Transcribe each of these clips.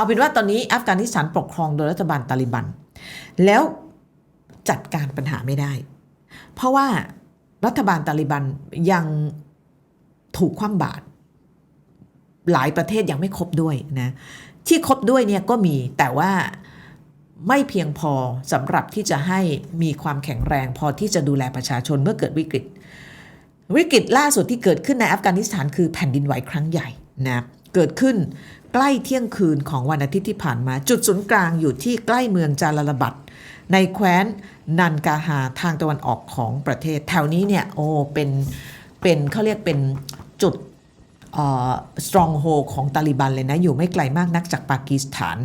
เอาเป็นว่าตอนนี้อัฟกานิสถานปกครองโดยรัฐบาลตาลิบัน แล้วจัดการปัญหาไม่ได้ เพราะว่ารัฐบาลตาลิบันยังถูกคว่ำบาตรหลายประเทศยังไม่ครบด้วยนะที่ครบด้วยเนี่ยก็มีแต่ว่าไม่เพียงพอสำหรับที่จะให้มีความแข็งแรงพอที่จะดูแลประชาชนเมื่อเกิดวิกฤต วิกฤตล่าสุดที่เกิดขึ้นในอัฟกานิสถานคือแผ่นดินไหวครั้งใหญ่นะเกิดขึ้น ใกล้เที่ยงคืนของวันอาทิตย์ที่ผ่านมา จุดศูนย์กลางอยู่ที่ใกล้เมืองจาลาลบัดในแคว้นนันกาฮาทางตะวันออกของประเทศ แถวนี้เนี่ยโอ้เป็นเป็นเขาเรียกเป็นจุดเอ่อ stronghold ของตาลิบันเลยนะ อยู่ไม่ไกลมากนักจากปากีสถาน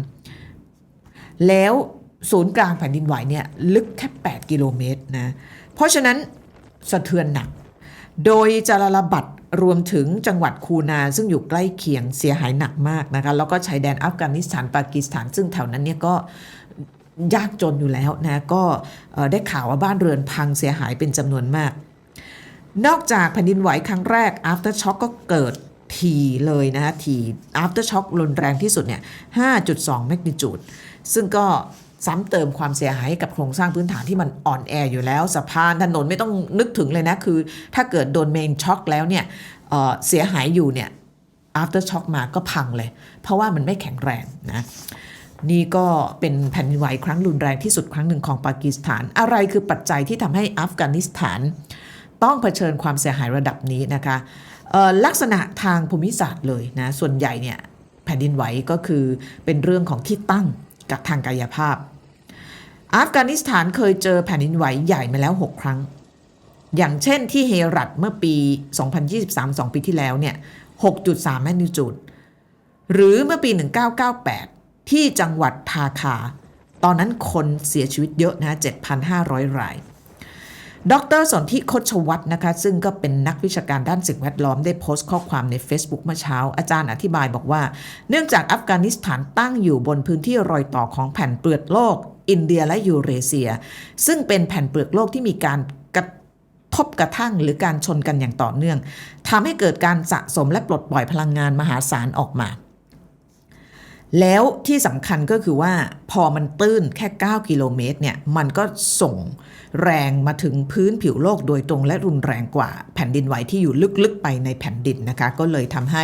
แล้วศูนย์กลางแผ่นดินไหวเนี่ยลึกแค่ 8 กิโลเมตรนะ เพราะฉะนั้นสะเทือนหนัก โดยจาลาลาบัด รวมถึงจังหวัดคูนาซึ่งอยู่ใกล้เคียงเสียหายหนักมากนะคะแล้วก็ชายแดนอัฟกานิสถานปากีสถานซึ่งแถวนั้นเนี่ยก็ยากจนอยู่แล้วนะก็ได้ข่าวว่าบ้านเรือนพังเสียหายเป็นจำนวนมาก นอกจากแผ่นดินไหวครั้งแรก after shock ก็เกิดทีเลยนะคะที after shock รุนแรงที่สุดเนี่ย 5.2 magnitude ซึ่งก็ ซ้ำเติมความเสียหายกับโครงสร้างพื้นฐานที่มันอ่อนแออยู่แล้วสะพานถนนไม่ต้องนึกถึงเลยนะ คือ ถ้าเกิดโดนเมนช็อคแล้วเนี่ยเเสียหายอยู่เนี่ย after shock มาก็พังเลย เพราะว่ามันไม่แข็งแรงนะนี่ก็เป็นแผ่นดินไหวครั้งรุนแรงที่สุดครั้งหนึ่งของปากีสถาน อะไรคือปัจจัยที่ทำให้อัฟกานิสถาน ต้องเผชิญความเสียหายระดับนี้นะคะลักษณะทางภูมิศาสตร์เลยนะส่วนใหญ่เนี่ยแผ่นดินไหวก็คือเป็นเรื่องของที่ตั้งกับทางกายภาพ อัฟกานิสถานเคยเจอแผ่นดินไหวใหญ่มาแล้ว 6 ครั้ง อย่างเช่นที่เฮรัตเมื่อปี 2023 2 ปีที่แล้วเนี่ย 6.3 แมกนิจูด หรือเมื่อปี 1998 ที่จังหวัดทาคา ตอนนั้นคนเสียชีวิตเยอะนะ 7,500 ราย ดรสนธิคชวัตรนะคะ ซึ่งก็เป็นนักวิชาการด้านสิ่งแวดล้อมได้โพสต์ข้อความใน Facebook เมื่อเช้า อาจารย์อธิบายบอกว่า เนื่องจากอัฟกานิสถานตั้งอยู่บนพื้นที่รอยต่อของแผ่นเปลือกโลก อินเดียและยูเรเซีย ซึ่งเป็นแผ่นเปลือกโลกที่มีการกระทบกระทั่งหรือการชนกันอย่างต่อเนื่องทำให้เกิดการสะสมและปลดปล่อยพลังงานมหาศาลออกมา แล้วที่สำคัญก็คือว่าพอมันตื้นแค่ 9 กิโลเมตรเนี่ยมันก็ส่งแรงมาถึงพื้นผิวโลกโดยตรงและรุนแรงกว่าแผ่นดินไหวที่อยู่ลึกๆไปในแผ่นดินนะคะ ก็เลยทำให้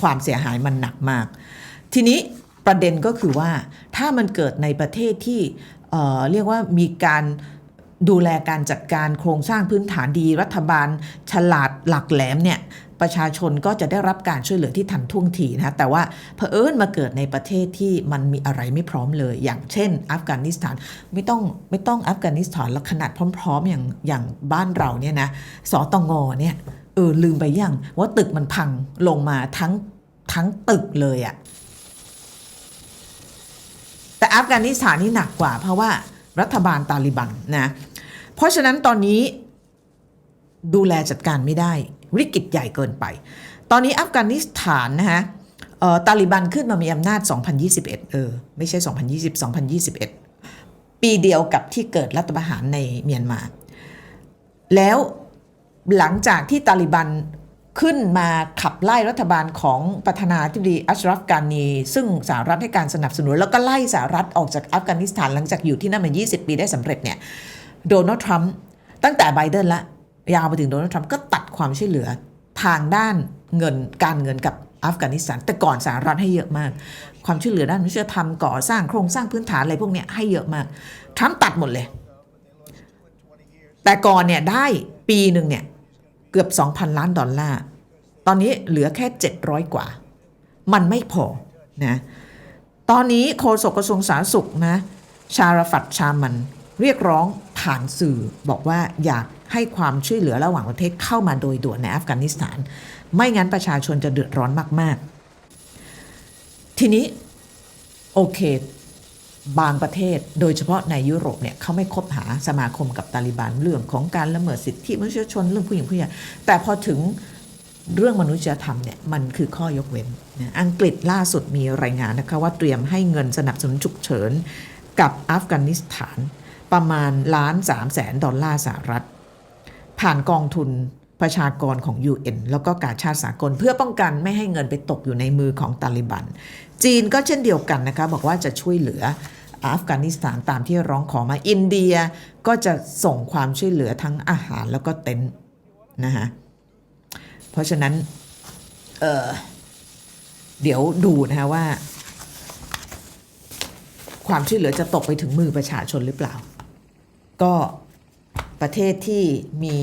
ความเสียหายมันหนักมาก ทีนี้ ประเด็นก็คือว่าถ้ามันเกิดในประเทศที่เเรียกว่ามีการดูแลการจัดการโครงสร้างพื้นฐานดี รัฐบาล ฉลาดหลักแหลมเนี่ยประชาชนก็จะได้รับการช่วยเหลือที่ทันท่วงทีนะแต่ว่าเผอิญมาเกิดในประเทศที่มันมีอะไรไม่พร้อมเลย อย่างเช่น อัฟกานิสถานไม่ต้องไม่ต้องอัฟกานิสถานแล้วขนาดพร้อม ๆ อย่างอย่างบ้านเราเนี่ยนะสตงเนี่ยเออลืมไปยังว่าตึกมันพังลงมาทั้งทั้งตึกเลยอะ อัฟกานิสถานนี่หนักกว่า เพราะว่ารัฐบาลตาลิบันนะเพราะฉะนั้นตอนนี้ดูแลจัดการไม่ได้ วิกฤตใหญ่เกินไป ตอนนี้อัฟกานิสถานนะฮะเอ่อตาลิบันขึ้นมามีอำนาจ 2021 เออ ไม่ใช่ 2020 2021 ปีเดียวกับที่เกิดรัฐประหารในเมียนมา แล้วหลังจากที่ตาลิบัน ขึ้นมาขับไล่รัฐบาลของประธานาธิบดีอัชรัฟกานี ซึ่งสหรัฐให้การสนับสนุน แล้วก็ไล่สหรัฐออกจากอัฟกานิสถานหลังจากอยู่ที่นั่นมา 20 ปีได้สำเร็จเนี่ยโดนัลด์ทรัมป์ตั้งแต่ไบเดนละ ยาวไปถึงโดนัลด์ทรัมป์ก็ตัดความช่วยเหลือทางด้านเงินการเงินกับอัฟกานิสถาน แต่ก่อนสหรัฐให้เยอะมาก ความช่วยเหลือด้านมนุษยธรรมก่อสร้างโครงสร้างพื้นฐานอะไรพวกนี้ให้เยอะมากทรัมป์ตัดหมดเลย แต่ก่อนเนี่ยได้ปีหนึ่งเนี่ย เกือบ 2,000 ล้านดอลลาร์ ตอนนี้เหลือแค่ 700 กว่า มันไม่พอนะตอนนี้โฆษกกระทรวงสาธารณสุขนะชาราฟัดชามันเรียกร้องผ่านสื่อบอกว่าอยากให้ความช่วยเหลือระหว่างประเทศเข้ามาโดยด่วนในอัฟกานิสถาน ไม่งั้นประชาชนจะเดือดร้อนมาก ๆ ทีนี้ โอเค บางประเทศโดยเฉพาะในยุโรปเนี่ยเขาไม่คบหาสมาคมกับตาลิบันเรื่องของการละเมิดสิทธิมนุษยชนเรื่องผู้หญิงผู้ใหญ่แต่พอถึงเรื่องมนุษยธรรมเนี่ยมันคือข้อยกเว้นอังกฤษล่าสุดมีรายงานนะคะว่าเตรียมให้เงินสนับสนุนฉุกเฉินกับอัฟกานิสถานประมาณล้านสามแสนดอลลาร์สหรัฐ ผ่านกองทุน ประชากรของ UN แล้วก็การชาติสากล เพื่อป้องกันไม่ให้เงินไปตกอยู่ในมือของตาลิบัน จีนก็เช่นเดียวกันนะคะบอกว่าจะช่วยเหลืออัฟกานิสถานตามที่ร้องขอมาอินเดียก็จะส่งความช่วยเหลือทั้งอาหารแล้วก็เต็นท์นะคะเพราะฉะนั้นเเดี๋ยวดูนะคะว่า ความช่วยเหลือจะตกไปถึงมือประชาชนหรือเปล่า ก็ประเทศที่มี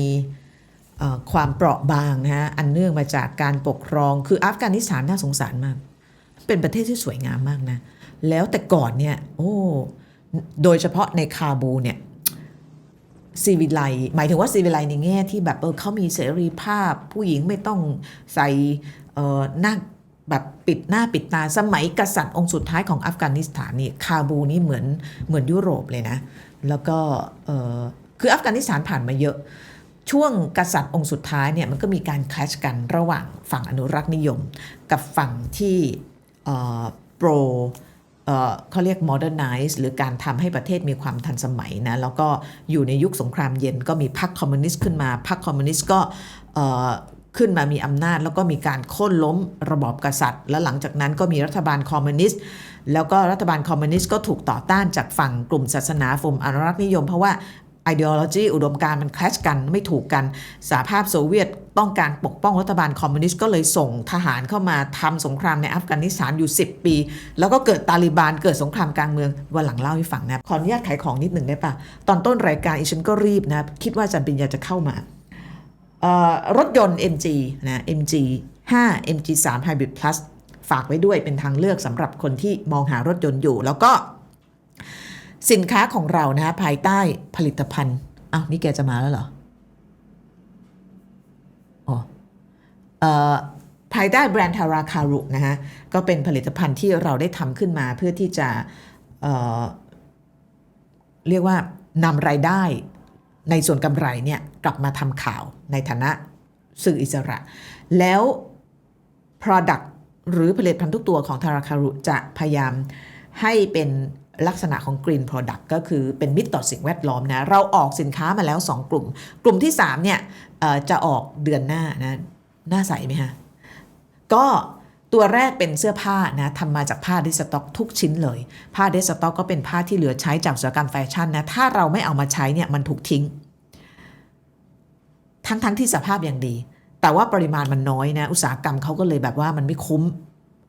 ความเปราะบางนะฮะอันเนื่องมาจากการปกครอง คืออัฟกานิสถานน่าสงสารมาก เป็นประเทศที่สวยงามมากนะ แล้วแต่ก่อนเนี่ยโอ้โดยเฉพาะในคาบูเนี่ยซีวิไลหมายถึงว่าซีวิไลในแง่ที่แบบเออเขามีเสรีภาพ ผู้หญิงไม่ต้องใส่เออหน้าแบบปิดหน้าปิดตาสมัยกษัตริย์องค์สุดท้ายของอัฟกานิสถานนี่คาบูนี่เหมือนเหมือนยุโรปเลยนะ แล้วก็เออคืออัฟกานิสถานผ่านมาเยอะ ช่วงกษัตริย์องค์สุดท้ายเนี่ยมันก็มีการคลชกันระหว่างฝั่งอนุรักษ์นิยม กับฝั่งที่โปรเขาเรียก modernize หรือการทำให้ประเทศมีความทันสมัยนะ แล้วก็อยู่ในยุคสงครามเย็นก็มีพรรคคอมมิวนิสต์ขึ้นมา พรรคคอมมิวนิสต์ก็เอ่อขึ้นมามีอำนาจ แล้วก็มีการโค่นล้มระบอบกษัตริย์ และหลังจากนั้นก็มีรัฐบาลคอมมิวนิสต์ แล้วก็รัฐบาลคอมมิวนิสต์ก็ถูกต่อต้านจากฝั่งกลุ่มศาสนาฝ่มอนุรักษ์นิยม เพราะว่า ideology อุดมการมันคลชกันไม่ถูกกันสหภาพโซเวียตต้องการปกป้องรัฐบาลคอมมิวนิสต์ก็เลยส่งทหารเข้ามาทำสงครามในอัฟกานิสถานอยู่ 10 ปี แล้วก็เกิดตาลิบันเกิดสงครามกลางเมือง วันหลังเล่าให้ฟังนะขออนุญาตขายของนิดหนึ่งได้ปะตอนต้นรายการอีฉันก็รีบนะ คิดว่าจันปิญญาจะเข้ามารถยนต์ MG นะ MG 5 MG 3 Hybrid Plus ฝากไว้ด้วยเป็นทางเลือกสำหรับคนที่มองหารถยนต์อยู่ แล้วก็ สินค้าของเรานะภายใต้ผลิตภัณฑ์อ้าวนี่แกจะมาแล้วเหรออ๋อเอ่อภายใต้แบรนด์ทาราคารุนะฮะก็เป็นผลิตภัณฑ์ที่เราได้ทำขึ้นมาเพื่อที่จะเเรียกว่านำรายได้ในส่วนกำไรเนี่ยกลับมาทำข่าวในฐานะสื่ออิสระ แล้ว Product หรือผลิตภัณฑ์ทุกตัวของทาราคารุจะพยายามให้เป็น ลักษณะของ Green Product ก็คือเป็นมิตรต่อสิ่งแวดล้อมนะ เราออกสินค้ามาแล้ว 2 กลุ่ม กลุ่มที่ 3 เนี่ยจะออกเดือนหน้านะหน้าใสไหมฮะ ก็ตัวแรกเป็นเสื้อผ้านะทำมาจากผ้าเดสต็อกทุกชิ้นเลย ผ้าเดสต็อกก็เป็นผ้าที่เหลือใช้จากอุตสาหกรรมแฟชั่นนะ ถ้าเราไม่เอามาใช้เนี่ยมันถูกทิ้ง ทั้งๆทที่สภาพอย่างดี แต่ว่าปริมาณมันน้อยนะ อุตสาหกรรมเขาก็เลยแบบว่ามันไม่คุ้ม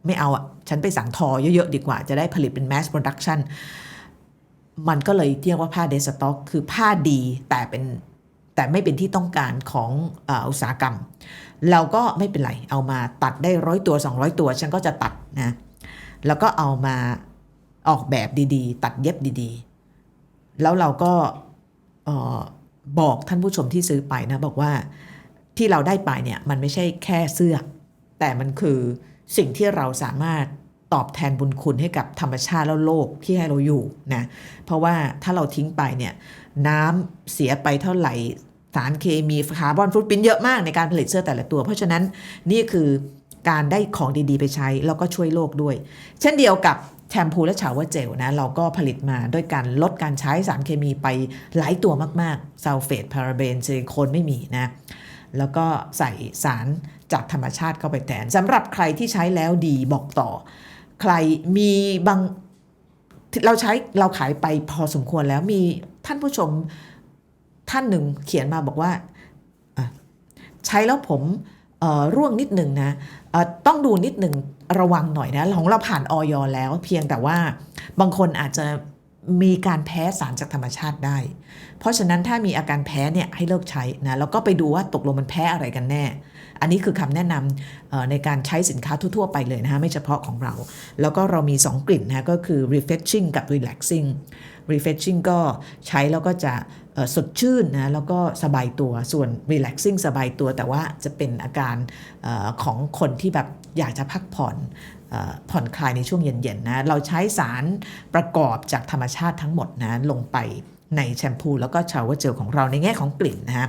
ไม่เอาอะ ฉันไปสั่งทอเยอะ ๆ ดีกว่าจะได้ผลิตเป็น mass production มันก็เลยเรียกว่าผ้าเดสต็อก คือผ้าดีแต่เป็นแต่ไม่เป็นที่ต้องการของอุตสาหกรรม เราก็ไม่เป็นไร เอามาตัดได้ร้อยตัว 200 ตัว ฉันก็จะตัดนะ แล้วก็เอามาออกแบบดีๆ ตัดเย็บดีๆ แล้วเราก็บอกท่านผู้ชมที่ซื้อไปนะ บอกว่าที่เราได้ไปเนี่ย มันไม่ใช่แค่เสื้อ แต่มันคือ สิ่งที่เราสามารถตอบแทนบุญคุณให้กับธรรมชาติแล้วโลกที่ให้เราอยู่นะเพราะว่าถ้าเราทิ้งไปเนี่ยน้ำเสียไปเท่าไหร่สารเคมีคาร์บอนฟุตปรินเยอะมากในการผลิตเสื้อแต่ละตัว เพราะฉะนั้นนี่คือการได้ของดีๆ ไปใช้ แล้วก็ช่วยโลกด้วย เช่นเดียวกับแชมพูและชาวเวอร์เจลนะเราก็ผลิตมาด้วยการลดการใช้สารเคมีไปหลายตัวมากๆซัลเฟตพาราเบนซิลิโคนไม่มีนะแล้วก็ใส่สาร จากธรรมชาติเข้าไปแทนสำหรับใครที่ใช้แล้วดีบอกต่อ ใครมีบางเราใช้เราขายไปพอสมควรแล้วมีท่านผู้ชมท่านหนึ่งเขียนมาบอกว่าใช้แล้วผมร่วงนิดหนึ่งนะต้องดูนิดหนึ่งระวังหน่อยนะของเราผ่านออยแล้ว เพียงแต่ว่าบางคนอาจจะ มีการแพ้สารจากธรรมชาติได้ เพราะฉะนั้นถ้ามีอาการแพ้เนี่ยให้เลิกใช้นะแล้วก็ไปดูว่าตกลงมันแพ้อะไรกันแน่ อันนี้คือคำแนะนำในการใช้สินค้าทั่ว ๆ ไปเลยนะคะไม่เฉพาะของเรา แล้วก็เรามี 2 กลิ่นนะก็คือ refreshing กับ relaxing refreshing ก็ใช้แล้วก็จะสดชื่นนะแล้วก็สบายตัวส่วน relaxing สบายตัว แต่ว่าจะเป็นอาการอของคนที่แบบอยากจะพักผ่อนผ่อนคลายในช่วงเย็นๆนะเราใช้สารประกอบจากธรรมชาติทั้งหมดนะลงไปในแชมพูแล้วก็ชาวเวอร์เจลของเราในแง่ของกลิ่นนะฮะ